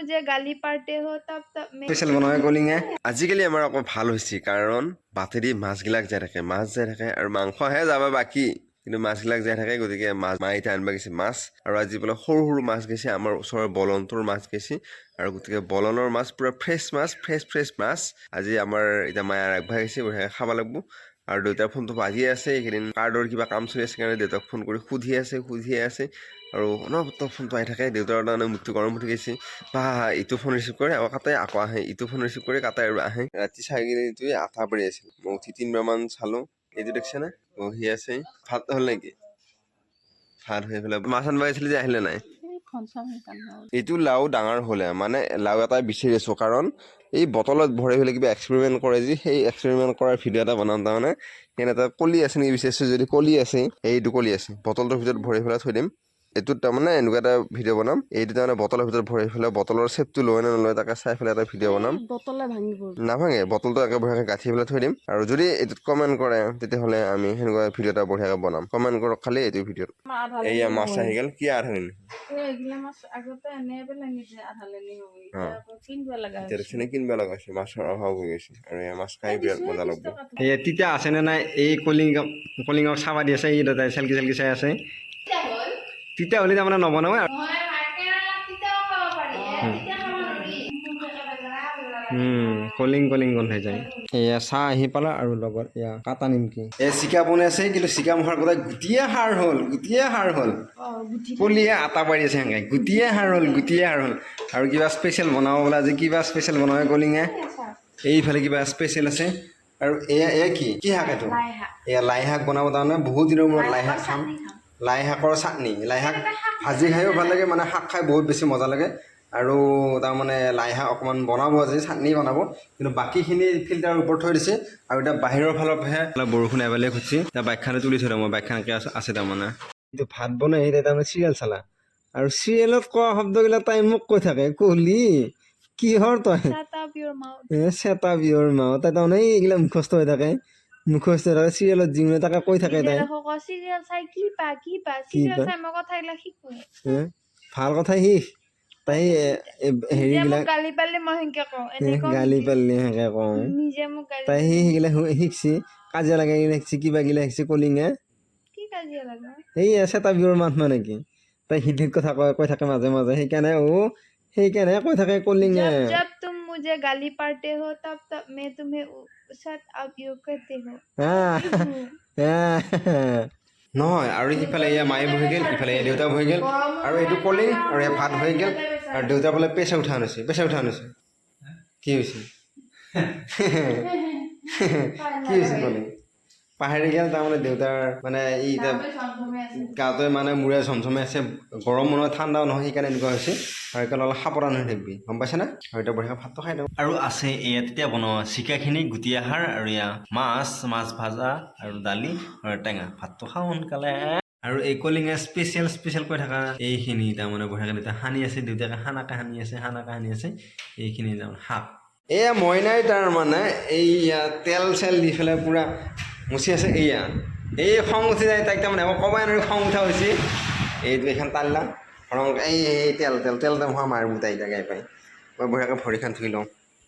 মুঝে গালি পার্টে হো তব তব স্পেশাল বনাই গলিং এ আজিকালি আমাৰ আকৌ ভালো হৈছে, কাৰণ বাতেদি মাছবিলাক যাই থাকে, মাছ যাই থাকে আৰু মাংসহে যাবা বাকী, কিন্তু মাছবিলাক যাই থাকে, গতিকে মাছ মা এতিয়া আনিব গৈছে মাছ, আৰু আজি বোলে সৰু সৰু মাছ গৈছে, আমাৰ ওচৰৰ বলনটোৰ মাছ গৈছে, আৰু গতিকে বলনৰ মাছ পূৰা ফ্ৰেছ মাছ ফ্ৰেছ ফ্ৰেছ মাছ, আজি আমাৰ এতিয়া মায়ে আগবাঢ়ি গৈছে খাব লাগিব। আৰু দেউতাৰ ফোনটো বাজিয়ে আছে, এইকেইদিন কাৰ্ডৰ কিবা কাম চলি আছে কাৰণে দেউতাক ফোন কৰি সুধি আছে সুধিয়ে আছে আৰু অনবৰত ফোনটো আহি থাকে, দেউতাৰ তাৰমানে মুখটো গৰম উঠি গৈছে বা, ইটো ফোন ৰিচিভ কৰে, আকৌ কাটাই, আকৌ আহে। ইটো ফোন ৰিচিভ কৰে কাটাই আৰু আহে। ৰাতি চাই কিনে এইটোৱে আঠা পৰি আছিল। মই উঠি তিনিবাৰমান চালোঁ। এইটো দেখিছেনে বহি আছে। ভাত হ'ল নেকি? ভাত হৈ পেলাই মাছ আনিব আহিছিলে যে, আহিলে নাই? এইটো লাও ডাঙৰ হ'লে মানে লাও এটা বিচাৰি আছোঁ। কাৰণ এই বটলত ভৰাই পেলাই কিবা এক্সপেৰিমেণ্ট কৰে যে, সেই এক্সপেৰিমেণ্ট কৰাৰ ভিডিঅ' এটা বনাম তাৰমানে। সেনে এটা কলি আছে নেকি, বিচাৰিছোঁ। যদি কলি আছে, এইটো কলি আছে। বটলটোৰ ভিতৰত ভৰাই পেলাই থৈ দিম। এইটোত তাৰমানে এনেকুৱা এটা ভিডিঅ' বনাম। এইটো তাৰমানে বটলৰ ভিতৰত ভৰাই পেলাই বটলৰ চেপটো লয় নে নলয় তাকে চাই পেলাই এটা ভিডিঅ' বনাম। বটলে ভাঙিব নাভাঙে বটলটো একে বঢ়িয়াকৈ গাঁঠি পেলাই থৈ দিম। আৰু যদি এইটোত কমেণ্ট কৰে তেতিয়াহ'লে আমি সেনেকুৱা ভিডিঅ' এটা বঢ়িয়াকৈ বনাম। কমেণ্ট কৰক খালি এইটো ভিডিঅ'ত। এইয়া মাছ আহি গ'ল। কি আধা আকৌ কিনিব লগা হৈছে। মাছৰ অভাৱ হৈ গৈছে। আৰু এয়া মাছ খাই বিৰাট মজা লাগব। এই তিতা আছেনে নাই এই কলিং কলিঙক চাবা দি আছে এই দাদাই চেলকি চেলকি চাই আছে। তিতা হ'লে তাৰমানে নবনাওঁ আৰু উম, কলিং কলিং গোন্ধাই যায়। এয়া চাহ আহি পালা আৰু লগত এয়া কাটা নিমকি। এ চিকা বনাই আছে কিন্তু চিকা মোহাৰ কথা গোটেই সাৰ হ'ল গোটেই সাৰ হ'ল। কলিয়ে আটা পাৰি আছে সেনেকৈ। গোটেই সাৰ হ'ল গোটেই সাৰ হ'ল। আৰু কিবা স্পেচিয়েল বনাব বোলে আজি কিবা স্পেচিয়েল বনাব কলিঙে? এইফালে কিবা স্পেচিয়েল আছে। আৰু এয়া এয়া কি? কি শাক এইটো? এয়া লাই শাক বনাব তাৰমানে বহুত দিনৰ মূৰত লাই শাক খাম। লাই শাকৰ চাটনি লাই শাক ভাজি খায়ো ভালো লাগে মানে শাক খাই বহুত বেছি মজা লাগে। আৰু তাৰমানে লাই শাক অকণমান বনাব আজি চাটনি বনাব কিন্তু বাকীখিনি ফিল্টাৰৰ ওপৰত থৈ দিছে। আৰু এতিয়া বাহিৰৰ ফালৰ পৰাহে অলপ বৰষুণ এবালে খুজিছে এতিয়া বাইকখানে তুলি থৈ দিওঁ মই বাইকখানকে আছে আছে তাৰমানে। কিন্তু ভাত বনাই এতিয়া তাৰমানে চিৰিয়েল চালা। আৰু চিৰিয়েলত কোৱা শব্দবিলাক তাই মোক কৈ থাকে কলি কিহৰ তই? চেতা বিহৰ মাও তাই তাৰমানে এইগিলা মুখস্থ হৈ থাকে। মুখস্থ রাখে সিরিয়ালত জিমে টাকা কই থাকে তাই। সিরিয়াল চাই কি পা কি পা সিরিয়াল চাই মই কথা ইলা কি কয় ভালো কথা হি তাই হেৰি গিলা গালি পালে মই হেনকে কওঁ। গালি পালে হেনকে কও। নিজে মোক গালি তাই সি সেইগিলা শিকছি। কাজে লাগে গিলা শিকছি কিবা গিলা শিকছি কলিঙে কি কাজে লাগে? সেইয়া চেতা বিৰৰ মানে কি? তাই হিন্দীত কথা কয় কৈ থাকে মাঝে মাজে। সেইকাৰণে ও সেইকাৰণে কৈ থাকে কলিঙে मुझे गाली पड़ते हो तब तब मैं तुम्हें शट अप यू कहते हो আহ, আহ। নহয় আৰু সিফালে এয়া মায়ে বহি গ'ল ইফালে এয়া দেউতা বহি গ'ল আৰু এইটো কলিং আৰু এয়া ভাত হৈ গ'ল আৰু দেউতা বোলে পেচা উঠা আনিছে পেচা উঠা আনিছে কি হৈছে কি হৈছে কলিং পাহৰি গ'ল তাৰমানে দেউতাৰ মানে ই এতিয়া গাটোৱে মানে মূৰে ঝমঝমে আছে গৰম নহয় ঠাণ্ডাও নহয় সেইকাৰণে এনেকুৱা হৈছে। আৰু সেইকাৰণে অলপ সাৱধান হৈ থাকিবি গম পাইছেনে আৰু এতিয়া বঢ়িয়া ভাতটো খাই দিওঁ। আৰু আছে এয়া তেতিয়া বনোৱা চিকাখিনি গুটি আহাৰ আৰু এয়া মাছ মাছ ভাজা আৰু দালি আৰু টেঙা। ভাতটো খাওঁ সোনকালে। আৰু এই কলিঙে স্পেচিয়েল স্পেচিয়েল কৈ থকা এইখিনি তাৰমানে বঢ়িয়াকৈ দেউতা সানি আছে দেউতাকে সানাকে সানি আছে সানাকে সানি আছে এইখিনি তাৰমানে শাক এয়া মইনাই তাৰমানে এইয়া তেল চেল দি পেলাই পূৰা মুচি আছে এয়া এই খং উঠি যায়, তাইক তাৰমানে মই ক'বাই নোৱাৰি, খং উঠা হৈছে। এইটো এইখন তাল্লা ৰং এই এই তেল তেল তেল হোৱা মাৰ তাই এতিয়া গাই পাই। মই বঢ়িয়াকৈ ভৰিখন ধুই লওঁ।